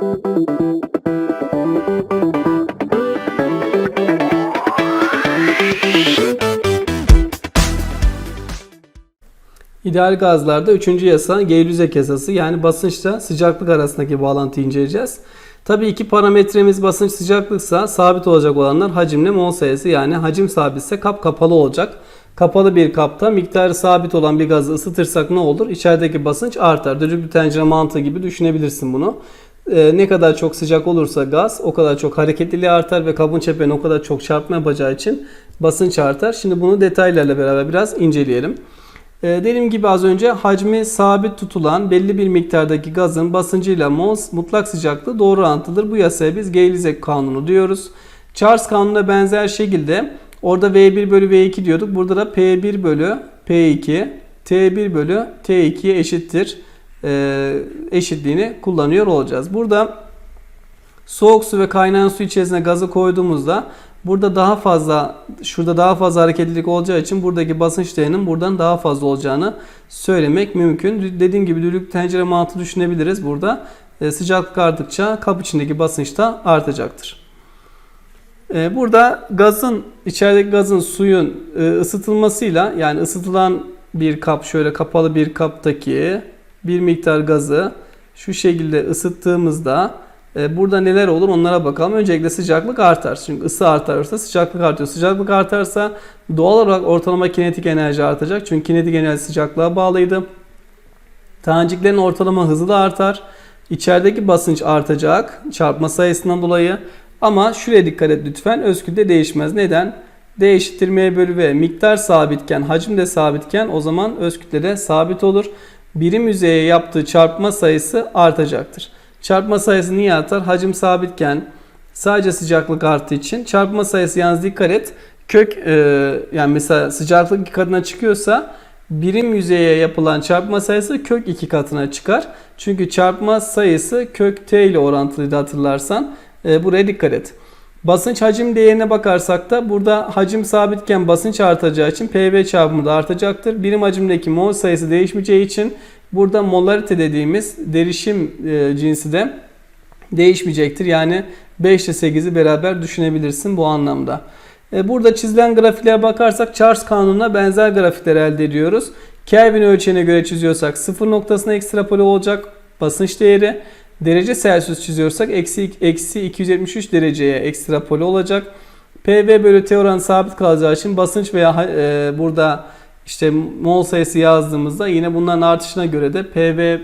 İdeal gazlarda 3. yasa Gay-Lüzek yasası yani basınçla sıcaklık arasındaki bağlantıyı inceleyeceğiz. Tabii iki parametremiz basınç sıcaklıksa sabit olacak olanlar hacimle mol sayısı yani hacim sabitse kap kapalı olacak. Kapalı bir kapta miktarı sabit olan bir gazı ısıtırsak ne olur? İçerideki basınç artar. Düdüklü tencere mantığı gibi düşünebilirsin bunu. Ee, ne kadar çok sıcak olursa gaz o kadar çok hareketliliği artar ve kabın çeperine o kadar çok çarpma yapacağı için basınç artar. Şimdi bunu detaylarla beraber biraz inceleyelim. Ee, dediğim gibi az önce hacmi sabit tutulan belli bir miktardaki gazın basıncıyla mol mutlak sıcaklığı doğru orantılıdır. Bu yasaya biz Gay-Lüzek kanunu diyoruz. Charles kanununa benzer şekilde orada V1 bölü V2 diyorduk. Burada da P1 bölü P2 T1 bölü T2'ye eşittir e, eşitliğini kullanıyor olacağız. Burada soğuk su ve kaynayan su içerisine gazı koyduğumuzda burada daha fazla şurada daha fazla hareketlilik olacağı için buradaki basınç değerinin buradan daha fazla olacağını söylemek mümkün. Dediğim gibi düdüklü tencere mantığı düşünebiliriz. Burada e, sıcaklık arttıkça kap içindeki basınç da artacaktır. E, Burada gazın içerideki gazın suyun e, ısıtılmasıyla yani ısıtılan bir kap şöyle kapalı bir kaptaki bir miktar gazı şu şekilde ısıttığımızda e, burada neler olur onlara bakalım. Öncelikle sıcaklık artar. Çünkü ısı artarsa sıcaklık artıyor. Sıcaklık artarsa doğal olarak ortalama kinetik enerji artacak. Çünkü kinetik enerji sıcaklığa bağlıydı. Taneciklerin ortalama hızı da artar. İçerideki basınç artacak çarpma sayısından dolayı. Ama şuraya dikkat et lütfen. Özkülde değişmez. Neden? D eşittir M bölü V. Miktar sabitken, hacim de sabitken o zaman öz kütle de sabit olur. Birim yüzeye yaptığı çarpma sayısı artacaktır. Çarpma sayısı niye artar? Hacim sabitken sadece sıcaklık arttığı için çarpma sayısı yalnız dikkat et. Kök e, yani mesela sıcaklık iki katına çıkıyorsa birim yüzeye yapılan çarpma sayısı kök iki katına çıkar. Çünkü çarpma sayısı kök t ile orantılıydı hatırlarsan. E, buraya dikkat et. Basınç hacim değerine bakarsak da burada hacim sabitken basınç artacağı için PV çarpımı da artacaktır. Birim hacimdeki mol sayısı değişmeyeceği için burada molarite dediğimiz derişim e, cinsi de değişmeyecektir. Yani 5 ile 8'i beraber düşünebilirsin bu anlamda. E, burada çizilen grafiklere bakarsak Charles kanununa benzer grafikler elde ediyoruz. Kelvin ölçeğine göre çiziyorsak 0 noktasına ekstrapole olacak basınç değeri. Derece Celsius çiziyorsak eksi, eksi 273 dereceye ekstrapole olacak. PV bölü T oranı sabit kalacağı için basınç veya e, burada işte mol sayısı yazdığımızda yine bunların artışına göre de PV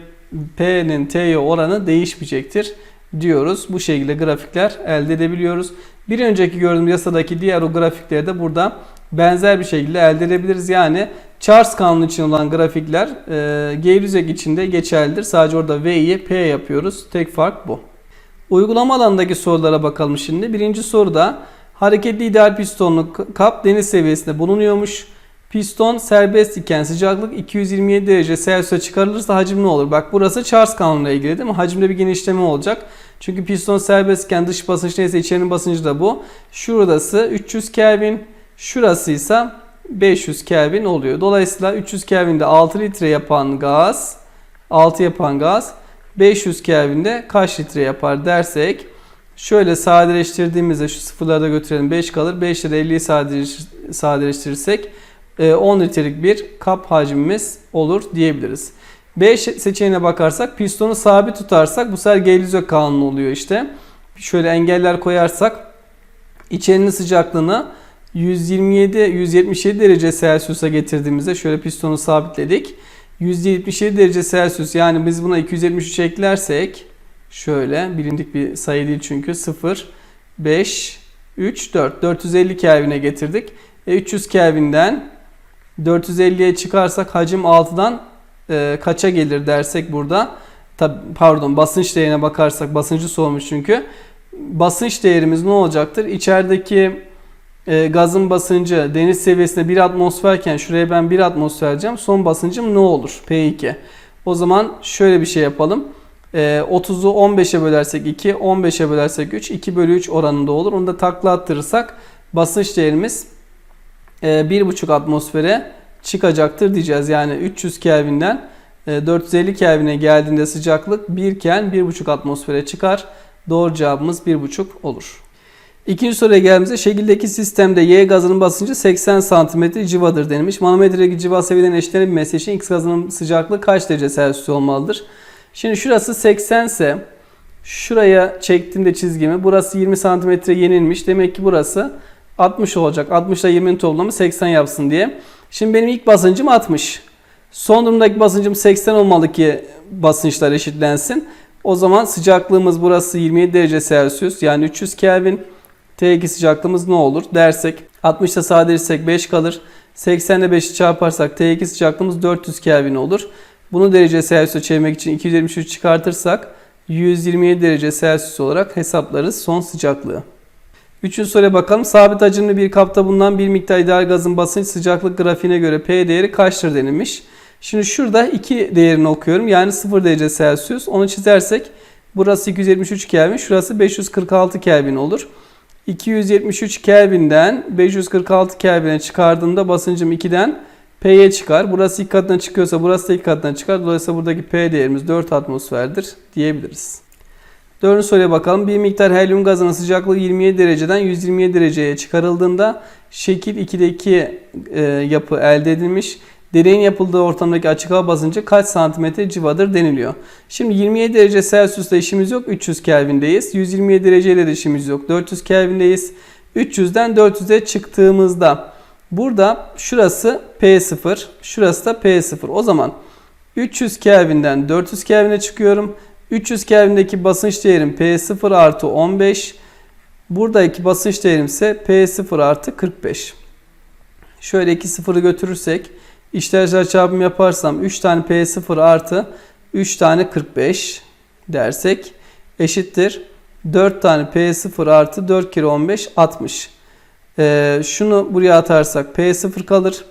P'nin T'ye oranı değişmeyecektir diyoruz. Bu şekilde grafikler elde edebiliyoruz. Bir önceki gördüğümüz yasadaki diğer o grafikleri de burada benzer bir şekilde elde edebiliriz. Yani Charles kanunu için olan grafikler e, Gay-Lüzek için de geçerlidir. Sadece orada V'yi P yapıyoruz. Tek fark bu. Uygulama alanındaki sorulara bakalım şimdi. Birinci soruda hareketli ideal pistonlu kap deniz seviyesinde bulunuyormuş. Piston serbest iken sıcaklık 227 derece Celsius'a çıkarılırsa hacim ne olur? Bak burası Charles kanunuyla ilgili değil mi? Hacimde bir genişleme olacak. Çünkü piston serbest iken dış basınç neyse içerinin basıncı da bu. Şuradası 300 Kelvin. Şurası ise 500 Kelvin oluyor. Dolayısıyla 300 Kelvin'de 6 litre yapan gaz 6 yapan gaz 500 Kelvin'de kaç litre yapar dersek şöyle sadeleştirdiğimizde şu sıfırlarda götürelim 5 kalır. 5 ile 50'yi sadeleştirirsek 10 litrelik bir kap hacmimiz olur diyebiliriz. B seçeneğine bakarsak pistonu sabit tutarsak bu sefer Gay-Lüzek kanunu oluyor işte. Şöyle engeller koyarsak içerinin sıcaklığını 127 177 derece Celsius'a getirdiğimizde şöyle pistonu sabitledik. 177 derece Celsius yani biz buna 273 eklersek şöyle bilindik bir sayı değil çünkü 0 5 3 4 450 Kelvin'e getirdik. E 300 Kelvin'den 450'ye çıkarsak hacim 6'dan e, kaça gelir dersek burada tabi pardon basınç değerine bakarsak basıncı sormuş çünkü basınç değerimiz ne olacaktır? İçerideki e, gazın basıncı deniz seviyesinde 1 atmosferken şuraya ben 1 atmosfer vereceğim. Son basıncım ne olur? P2. O zaman şöyle bir şey yapalım. E, 30'u 15'e bölersek 2, 15'e bölersek 3, 2 bölü 3 oranında olur. Onu da takla attırırsak basınç değerimiz e, 1,5 atmosfere çıkacaktır diyeceğiz. Yani 300 Kelvin'den e, 450 Kelvin'e geldiğinde sıcaklık 1 iken 1,5 atmosfere çıkar. Doğru cevabımız 1,5 olur. İkinci soruya geldiğimizde şekildeki sistemde Y gazının basıncı 80 cm civadır denilmiş. Manometredeki civa seviyeden eşitlenebilmesi için X gazının sıcaklığı kaç derece Celsius olmalıdır? Şimdi şurası 80 ise şuraya çektiğimde çizgimi burası 20 cm yenilmiş. Demek ki burası 60 olacak. 60 ile 20'nin toplamı 80 yapsın diye. Şimdi benim ilk basıncım 60. Son durumdaki basıncım 80 olmalı ki basınçlar eşitlensin. O zaman sıcaklığımız burası 27 derece Celsius yani 300 Kelvin. T2 sıcaklığımız ne olur dersek 60 ile sadeleştirsek 5 kalır. 80 ile 5'i çarparsak T2 sıcaklığımız 400 Kelvin olur. Bunu derece Celsius'a çevirmek için 273 çıkartırsak 127 derece Celsius olarak hesaplarız son sıcaklığı. Üçüncü soruya bakalım. Sabit hacimli bir kapta bulunan bir miktar ideal gazın basınç sıcaklık grafiğine göre P değeri kaçtır denilmiş. Şimdi şurada 2 değerini okuyorum. Yani 0 derece Celsius. Onu çizersek burası 273 Kelvin, şurası 546 Kelvin olur. 273 Kelvin'den 546 Kelvin'e çıkardığımda basıncım 2'den P'ye çıkar. Burası 2 katına çıkıyorsa burası da 2 katına çıkar. Dolayısıyla buradaki P değerimiz 4 atmosferdir diyebiliriz. Dördüncü soruya bakalım. Bir miktar helyum gazının sıcaklığı 27 dereceden 127 dereceye çıkarıldığında şekil 2'deki e, yapı elde edilmiş. Deneyin yapıldığı ortamdaki açık hava basıncı kaç santimetre civadır deniliyor. Şimdi 27 derece Celsius'ta işimiz yok. 300 Kelvin'deyiz. 127 dereceyle de işimiz yok. 400 Kelvin'deyiz. 300'den 400'e çıktığımızda burada şurası P0, şurası da P0. O zaman 300 Kelvin'den 400 Kelvin'e çıkıyorum. 300 Kelvin'deki basınç değerim P0 artı 15. Buradaki basınç değerim ise P0 artı 45. Şöyle iki sıfırı götürürsek işler çarpımı yaparsam 3 tane P0 artı 3 tane 45 dersek eşittir. 4 tane P0 artı 4 kere 15 60. Ee, şunu buraya atarsak P0 kalır.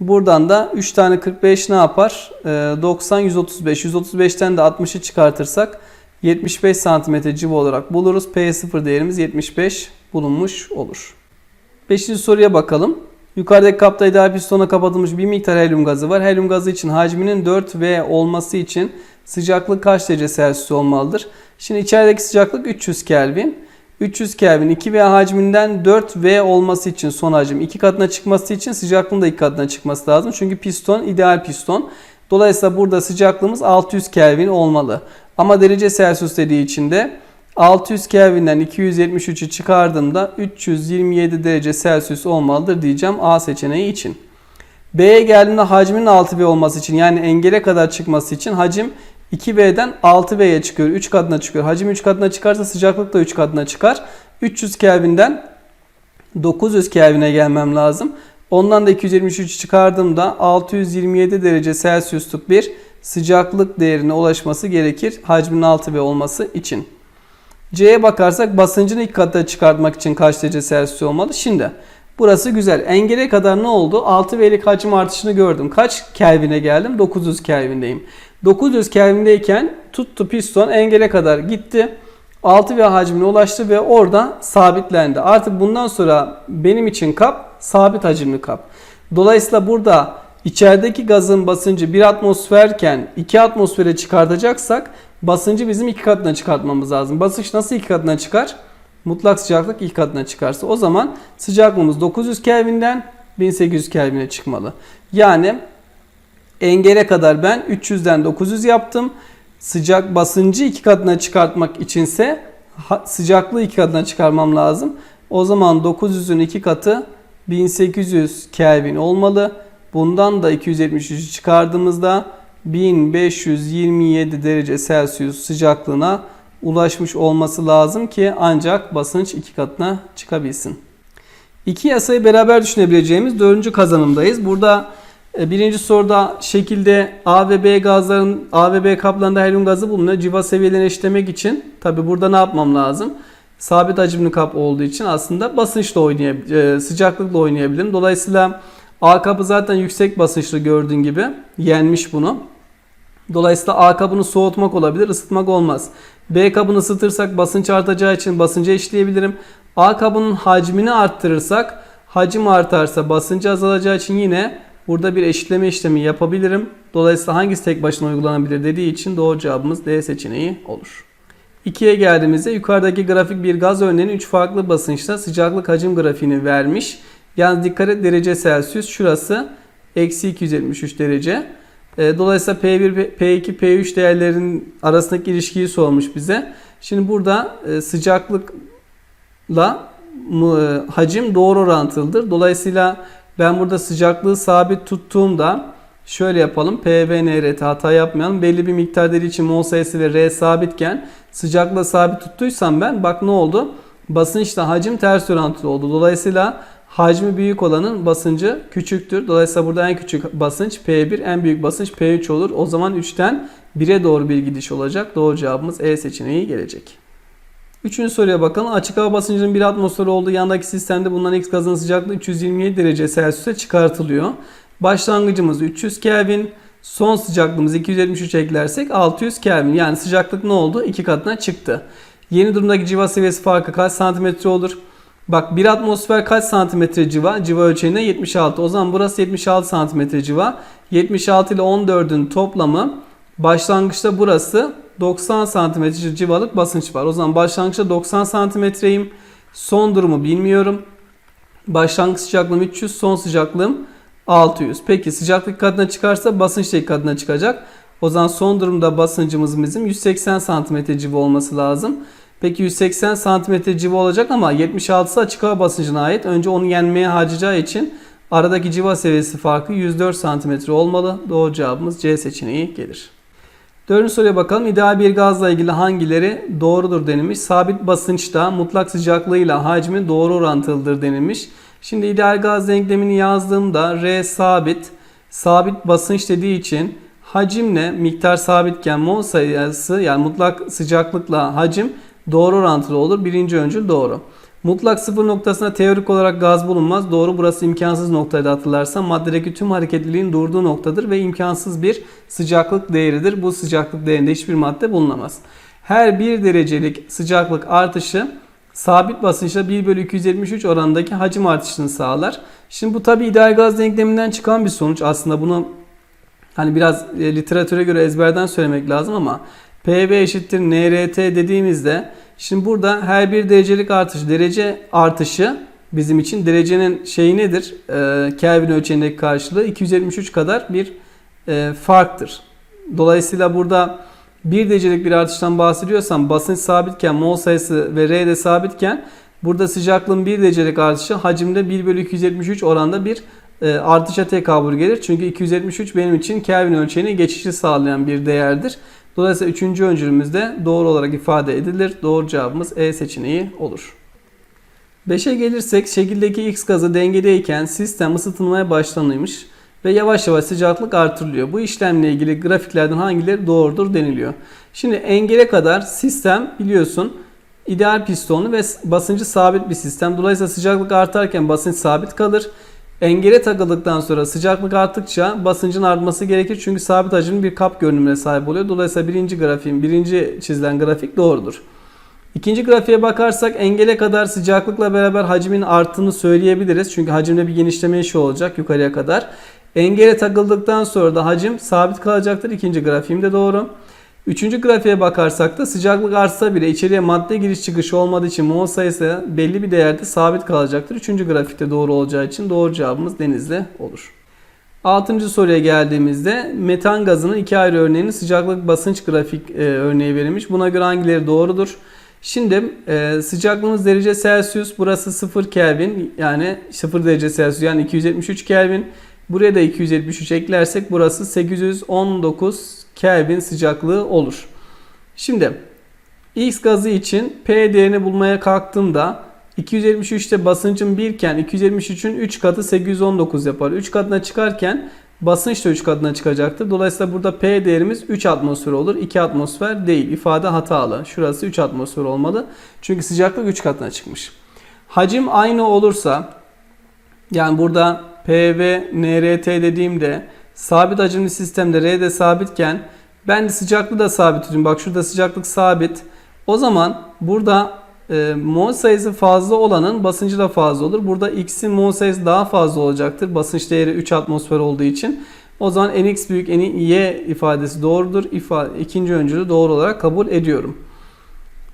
Buradan da 3 tane 45 ne yapar? Ee, 90 135. 135'ten de 60'ı çıkartırsak 75 santimetre civa olarak buluruz. P0 değerimiz 75 bulunmuş olur. Beşinci soruya bakalım. Yukarıdaki kapta ideal pistona kapatılmış bir miktar helyum gazı var. Helyum gazı için hacminin 4V olması için sıcaklık kaç derece Celsius olmalıdır? Şimdi içerideki sıcaklık 300 Kelvin. 300 Kelvin 2V hacminden 4V olması için son hacim 2 katına çıkması için sıcaklığın da 2 katına çıkması lazım. Çünkü piston ideal piston. Dolayısıyla burada sıcaklığımız 600 Kelvin olmalı. Ama derece Celsius dediği için de 600 Kelvin'den 273'ü çıkardığımda 327 derece Celsius olmalıdır diyeceğim A seçeneği için. B'ye geldiğimde hacmin 6V olması için yani engele kadar çıkması için hacim 2V'den 6V'ye çıkıyor. 3 katına çıkıyor. Hacim 3 katına çıkarsa sıcaklık da 3 katına çıkar. 300 Kelvin'den 900 Kelvin'e gelmem lazım. Ondan da 273 çıkardığımda 627 derece Celsius'luk bir sıcaklık değerine ulaşması gerekir. Hacmin 6V olması için. C'ye bakarsak basıncını ilk katına çıkartmak için kaç derece Celsius olmalı? Şimdi burası güzel. Engele kadar ne oldu? 6V'lik hacim artışını gördüm. Kaç Kelvin'e geldim? 900 Kelvin'deyim. 900 Kelvin'deyken tuttu piston engele kadar gitti. 6V hacmine ulaştı ve orada sabitlendi. Artık bundan sonra benim için kap sabit hacimli kap. Dolayısıyla burada içerideki gazın basıncı 1 atmosferken 2 atmosfere çıkartacaksak basıncı bizim 2 katına çıkartmamız lazım. Basınç nasıl 2 katına çıkar? Mutlak sıcaklık 2 katına çıkarsa o zaman sıcaklığımız 900 Kelvin'den 1800 Kelvin'e çıkmalı. Yani engele kadar ben 300'den 900 yaptım. Sıcak basıncı 2 katına çıkartmak içinse sıcaklığı 2 katına çıkarmam lazım. O zaman 900'ün 2 katı 1800 Kelvin olmalı. Bundan da 273'ü çıkardığımızda 1527 derece Celsius sıcaklığına ulaşmış olması lazım ki ancak basınç iki katına çıkabilsin. İki yasayı beraber düşünebileceğimiz dördüncü kazanımdayız. Burada e, birinci soruda şekilde A ve B gazların A ve B kaplarında helyum gazı bulunuyor. Civa seviyelerini eşitlemek için tabi burada ne yapmam lazım? Sabit hacimli kap olduğu için aslında basınçla oynayabilirim, sıcaklıkla oynayabilirim. Dolayısıyla A kabı zaten yüksek basınçlı gördüğün gibi yenmiş bunu. Dolayısıyla A kabını soğutmak olabilir, ısıtmak olmaz. B kabını ısıtırsak basınç artacağı için basıncı eşleyebilirim. A kabının hacmini arttırırsak hacim artarsa basıncı azalacağı için yine burada bir eşitleme işlemi yapabilirim. Dolayısıyla hangisi tek başına uygulanabilir dediği için doğru cevabımız D seçeneği olur. 2'ye geldiğimizde yukarıdaki grafik bir gaz örneğinin 3 farklı basınçta sıcaklık hacim grafiğini vermiş. Yalnız dikkat et derece Celsius şurası eksi 273 derece. E, Dolayısıyla P1, P2, P3 değerlerinin arasındaki ilişkiyi sormuş bize. Şimdi burada e, sıcaklıkla e, hacim doğru orantılıdır. Dolayısıyla ben burada sıcaklığı sabit tuttuğumda şöyle yapalım. P ve NRT hata yapmayalım. Belli bir miktar dediği için mol sayısı ve R sabitken sıcaklığı sabit tuttuysam ben bak ne oldu? Basınçla hacim ters orantılı oldu. Dolayısıyla hacmi büyük olanın basıncı küçüktür. Dolayısıyla burada en küçük basınç P1, en büyük basınç P3 olur. O zaman 3'ten 1'e doğru bir gidiş olacak. Doğru cevabımız E seçeneği gelecek. Üçüncü soruya bakalım. Açık hava basıncının 1 atmosfer olduğu yandaki sistemde bulunan X gazının sıcaklığı 327 derece Celsius'e çıkartılıyor. Başlangıcımız 300 Kelvin. Son sıcaklığımız 273 eklersek 600 Kelvin. Yani sıcaklık ne oldu? 2 katına çıktı. Yeni durumdaki civa seviyesi farkı kaç santimetre olur? Bak 1 atmosfer kaç santimetre civa? Civa ölçeğinde 76. O zaman burası 76 santimetre civa. 76 ile 14'ün toplamı başlangıçta burası 90 santimetre civalık basınç var. O zaman başlangıçta 90 santimetreyim. Son durumu bilmiyorum. Başlangıç sıcaklığım 300, son sıcaklığım 600. Peki sıcaklık katına çıkarsa basınç da katına çıkacak. O zaman son durumda basıncımız bizim 180 santimetre civa olması lazım. Peki 180 santimetre civa olacak ama 76'sı açık hava basıncına ait. Önce onu yenmeye harcayacağı için aradaki civa seviyesi farkı 104 santimetre olmalı. Doğru cevabımız C seçeneği gelir. Dördüncü soruya bakalım. İdeal bir gazla ilgili hangileri doğrudur denilmiş. Sabit basınçta mutlak sıcaklığıyla hacmi doğru orantılıdır denilmiş. Şimdi ideal gaz denklemini yazdığımda R sabit, sabit basınç dediği için hacimle miktar sabitken mol sayısı yani mutlak sıcaklıkla hacim doğru orantılı olur. Birinci öncül doğru. Mutlak sıfır noktasına teorik olarak gaz bulunmaz. Doğru burası imkansız noktaydı hatırlarsan. Maddedeki tüm hareketliliğin durduğu noktadır ve imkansız bir sıcaklık değeridir. Bu sıcaklık değerinde hiçbir madde bulunamaz. Her 1 derecelik sıcaklık artışı sabit basınçla 1 bölü 273 oranındaki hacim artışını sağlar. Şimdi bu tabi ideal gaz denkleminden çıkan bir sonuç. Aslında bunu hani biraz e, literatüre göre ezberden söylemek lazım ama PV eşittir NRT dediğimizde şimdi burada her bir derecelik artış derece artışı bizim için derecenin şeyi nedir? E, Kelvin ölçeğindeki karşılığı 273 kadar bir e, farktır. Dolayısıyla burada bir derecelik bir artıştan bahsediyorsam basınç sabitken mol sayısı ve R de sabitken burada sıcaklığın bir derecelik artışı hacimde 1 bölü 273 oranda bir artışa tekabül gelir. Çünkü 273 benim için Kelvin ölçeğine geçişi sağlayan bir değerdir. Dolayısıyla üçüncü öncülümüzde doğru olarak ifade edilir. Doğru cevabımız E seçeneği olur. 5'e gelirsek şekildeki X gazı dengedeyken sistem ısıtılmaya başlanılmış ve yavaş yavaş sıcaklık artırılıyor. Bu işlemle ilgili grafiklerden hangileri doğrudur deniliyor. Şimdi engele kadar sistem biliyorsun ideal pistonlu ve basıncı sabit bir sistem. Dolayısıyla sıcaklık artarken basınç sabit kalır. Engele takıldıktan sonra sıcaklık arttıkça basıncın artması gerekir. Çünkü sabit hacimli bir kap görünümüne sahip oluyor. Dolayısıyla birinci grafiğin birinci çizilen grafik doğrudur. İkinci grafiğe bakarsak engele kadar sıcaklıkla beraber hacmin arttığını söyleyebiliriz. Çünkü hacimde bir genişleme işi olacak yukarıya kadar. Engele takıldıktan sonra da hacim sabit kalacaktır. İkinci grafiğim de doğru. Üçüncü grafiğe bakarsak da sıcaklık artsa bile içeriye madde giriş çıkışı olmadığı için mol sayısı belli bir değerde sabit kalacaktır. Üçüncü grafikte doğru olacağı için doğru cevabımız denizli olur. Altıncı soruya geldiğimizde metan gazının iki ayrı örneğinin sıcaklık basınç grafik e, örneği verilmiş. Buna göre hangileri doğrudur? Şimdi e, sıcaklığımız derece Celsius burası 0 Kelvin yani 0 derece Celsius yani 273 Kelvin. Buraya da 273 eklersek burası 819 Kelvin sıcaklığı olur. Şimdi X gazı için P değerini bulmaya kalktığımda 273'te basıncın 1 iken 273'ün 3 katı 819 yapar. 3 katına çıkarken basınç da 3 katına çıkacaktır. Dolayısıyla burada P değerimiz 3 atmosfer olur. 2 atmosfer değil. İfade hatalı. Şurası 3 atmosfer olmalı. Çünkü sıcaklık 3 katına çıkmış. Hacim aynı olursa yani burada PV, NRT dediğimde sabit hacimli sistemde R de sabitken ben de sıcaklığı da sabit tutayım. Bak şurada sıcaklık sabit. O zaman burada e, mol sayısı fazla olanın basıncı da fazla olur. Burada X'in mol sayısı daha fazla olacaktır. Basınç değeri 3 atmosfer olduğu için. O zaman Nx büyük Y ifadesi doğrudur. İfa, ikinci öncülü doğru olarak kabul ediyorum.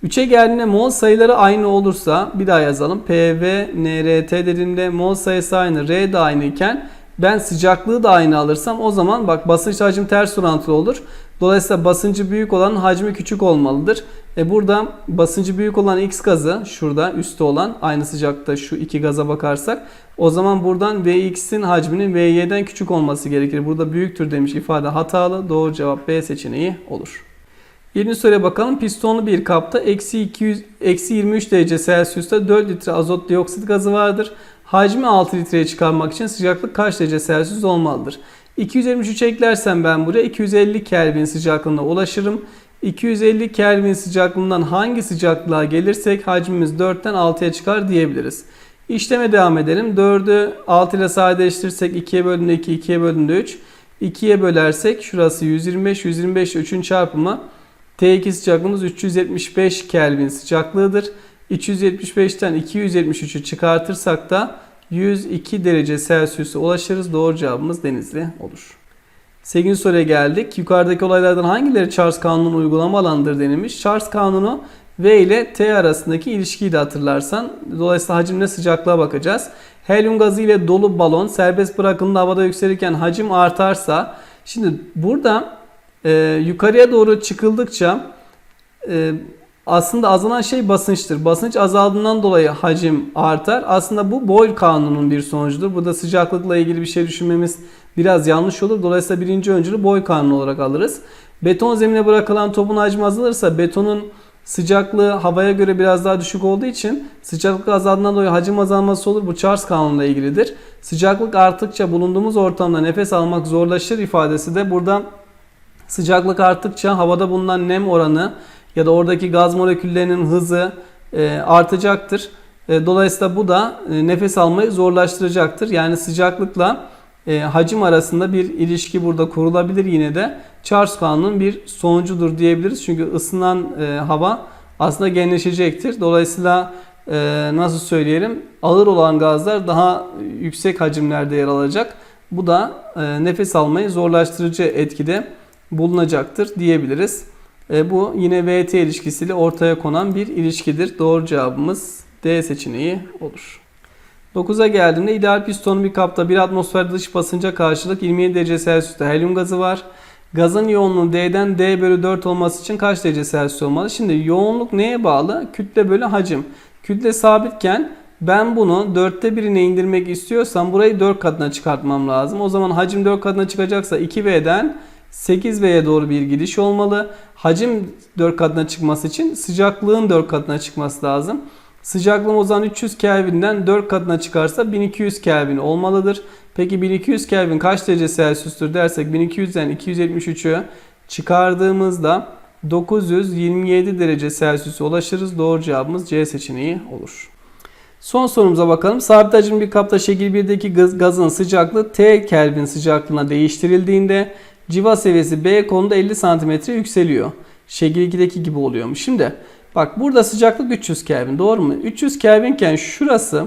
3'e geldiğinde mol sayıları aynı olursa bir daha yazalım. PV, NRT dediğimde mol sayısı aynı, R de aynı iken ben sıcaklığı da aynı alırsam o zaman bak basınç hacim ters orantılı olur. Dolayısıyla basıncı büyük olan hacmi küçük olmalıdır. E burada basıncı büyük olan X gazı şurada üstte olan aynı sıcakta şu iki gaza bakarsak o zaman buradan Vx'in hacminin Vy'den küçük olması gerekir. Burada büyüktür demiş ifade hatalı. Doğru cevap B seçeneği olur. Yeni soruya bakalım. Pistonlu bir kapta eksi, 200, eksi 23 derece Celsius'ta 4 litre azot dioksit gazı vardır. Hacmi 6 litreye çıkarmak için sıcaklık kaç derece Celsius olmalıdır? 273 eklersem ben buraya 250 Kelvin sıcaklığına ulaşırım. 250 Kelvin sıcaklığından hangi sıcaklığa gelirsek hacmimiz 4'ten 6'ya çıkar diyebiliriz. İşleme devam edelim. 4'ü 6 ile sadeleştirirsek 2'ye bölündüğünde 2, 2'ye bölündüğünde 3. 2'ye bölersek şurası 125, 125 ile 3'ün çarpımı T2 sıcaklığımız 375 Kelvin sıcaklığıdır. 375'ten 273'ü çıkartırsak da 102 derece Celsius'a ulaşırız. Doğru cevabımız Denizli olur. 8. soruya geldik. Yukarıdaki olaylardan hangileri Charles Kanunu'nun uygulama alanıdır denilmiş. Charles Kanunu V ile T arasındaki ilişkiyi de hatırlarsan. Dolayısıyla hacimle sıcaklığa bakacağız. Helyum gazı ile dolu balon serbest bırakıldığında havada yükselirken hacim artarsa. Şimdi burada e, yukarıya doğru çıkıldıkça e, aslında azalan şey basınçtır. Basınç azaldığından dolayı hacim artar. Aslında bu Boyle kanunun bir sonucudur. Burada sıcaklıkla ilgili bir şey düşünmemiz biraz yanlış olur. Dolayısıyla birinci öncülü Boyle kanunu olarak alırız. Beton zemine bırakılan topun hacmi azalırsa betonun sıcaklığı havaya göre biraz daha düşük olduğu için sıcaklık azaldığından dolayı hacim azalması olur. Bu Charles kanunuyla ilgilidir. Sıcaklık arttıkça bulunduğumuz ortamda nefes almak zorlaşır ifadesi de burada sıcaklık arttıkça havada bulunan nem oranı ya da oradaki gaz moleküllerinin hızı e, artacaktır. E, dolayısıyla bu da e, nefes almayı zorlaştıracaktır. Yani sıcaklıkla hacim arasında bir ilişki burada kurulabilir yine de. Charles kanunun bir sonucudur diyebiliriz. Çünkü ısınan hava aslında genleşecektir. Dolayısıyla nasıl söyleyelim ağır olan gazlar daha yüksek hacimlerde yer alacak. Bu da nefes almayı zorlaştırıcı etkide bulunacaktır diyebiliriz. E, bu yine VT ilişkisiyle ortaya konan bir ilişkidir. Doğru cevabımız D seçeneği olur. 9'a geldiğimde ideal pistonlu bir kapta bir atmosfer dış basınca karşılık 27 derece Celsius'ta helyum gazı var. Gazın yoğunluğu D'den D bölü 4 olması için kaç derece Celsius olmalı? Şimdi yoğunluk neye bağlı? Kütle bölü hacim. Kütle sabitken ben bunu dörtte birine indirmek istiyorsam burayı 4 katına çıkartmam lazım. O zaman hacim 4 katına çıkacaksa 2V'den 8V'ye doğru bir gidiş olmalı. Hacim 4 katına çıkması için sıcaklığın 4 katına çıkması lazım. Sıcaklığım o zaman 300 Kelvin'den 4 katına çıkarsa 1200 Kelvin olmalıdır. Peki 1200 Kelvin kaç derece Celsius'tur dersek 1200'den 273'ü çıkardığımızda 927 derece Celsius'a ulaşırız. Doğru cevabımız C seçeneği olur. Son sorumuza bakalım. Sabit hacimli bir kapta şekil 1'deki gaz, gazın sıcaklığı T Kelvin sıcaklığına değiştirildiğinde civa seviyesi B konuda 50 cm yükseliyor. Şekil 2'deki gibi oluyormuş. Şimdi bak burada sıcaklık 300 Kelvin doğru mu? 300 Kelvin iken şurası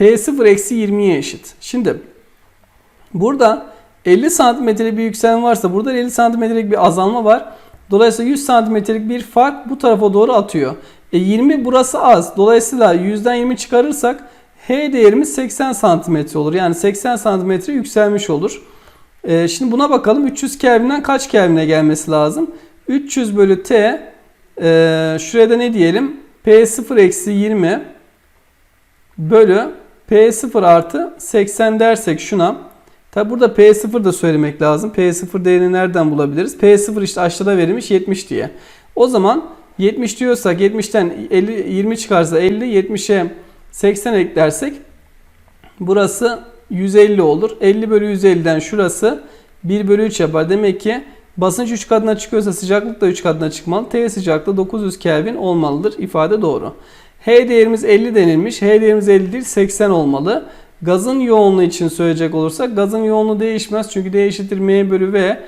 P0 eksi 20'ye eşit. Şimdi burada 50 santimetrelik bir yükselme varsa burada 50 santimetrelik bir azalma var. Dolayısıyla 100 santimetrelik bir fark bu tarafa doğru atıyor. E 20 burası az. Dolayısıyla 100'den 20 çıkarırsak H değerimiz 80 santimetre olur. Yani 80 santimetre yükselmiş olur. E şimdi buna bakalım. 300 Kelvin'den kaç Kelvin'e gelmesi lazım? 300 bölü T e, şuraya da ne diyelim? P0 eksi 20 bölü P0 artı 80 dersek şuna. Tabi burada P0 da söylemek lazım. P0 değerini nereden bulabiliriz? P0 işte aşağıda verilmiş 70 diye. O zaman 70 diyorsak 70'ten 50, 20 çıkarsa 50, 70'e 80 eklersek burası 150 olur. 50 bölü 150'den şurası 1 bölü 3 yapar. Demek ki basınç 3 katına çıkıyorsa sıcaklık da 3 katına çıkmalı. T sıcaklığı 900 Kelvin olmalıdır. İfade doğru. H değerimiz 50 denilmiş. H değerimiz 50 değil 80 olmalı. Gazın yoğunluğu için söyleyecek olursak gazın yoğunluğu değişmez. Çünkü D eşittir M bölü V.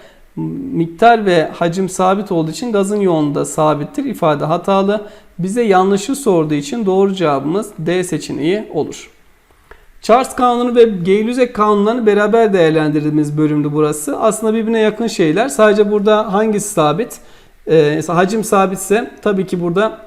miktar ve hacim sabit olduğu için gazın yoğunluğu da sabittir. İfade hatalı. Bize yanlışı sorduğu için doğru cevabımız D seçeneği olur. Charles kanunu ve Gay-Lussac kanunlarını beraber değerlendirdiğimiz bölümdü burası. Aslında birbirine yakın şeyler. Sadece burada hangisi sabit? Ee, hacim sabitse tabii ki burada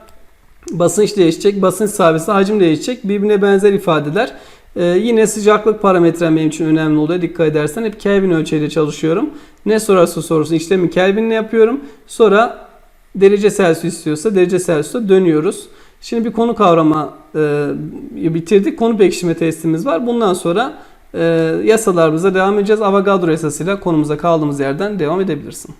basınç değişecek. Basınç sabitse hacim değişecek. Birbirine benzer ifadeler. Ee, yine sıcaklık parametrem benim için önemli oluyor. Dikkat edersen hep Kelvin ölçeğiyle çalışıyorum. Ne sorarsa sorsun işlemi Kelvin'le yapıyorum. Sonra derece Celsius istiyorsa derece Celsius'a dönüyoruz. Şimdi bir konu kavrama e, bitirdik. Konu pekiştirme testimiz var. Bundan sonra e, yasalarımıza devam edeceğiz. Avogadro yasasıyla konumuza kaldığımız yerden devam edebilirsin.